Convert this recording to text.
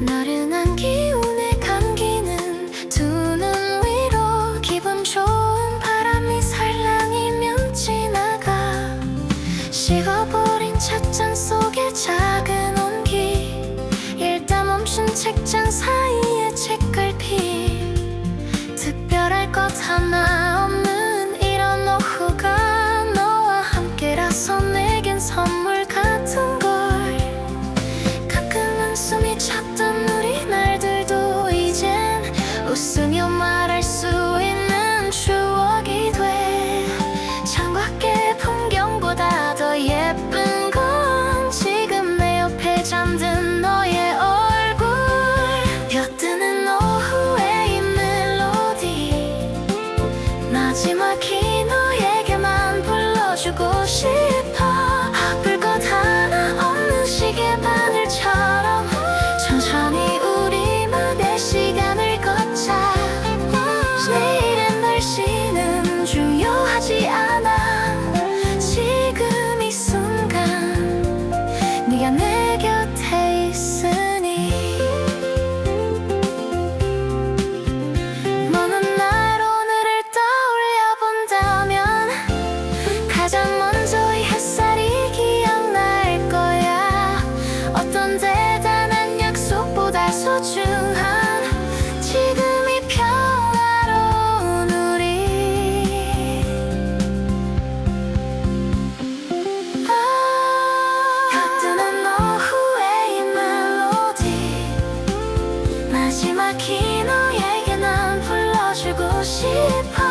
나른한 기 숨이 찼던 우리 날들도 이젠 웃으며 말할 수 있는 추억이 돼. 창밖의 풍경보다 더 예쁜 건 지금 내 옆에 잠든 너의 얼굴. 곁드는 오후의 이 멜로디. 마지막 힘 소중한 지금이 평화로운 우리. 아, 가뜨는 오후의 이 로디, 마지막 이 너에게 난 불러주고 싶어.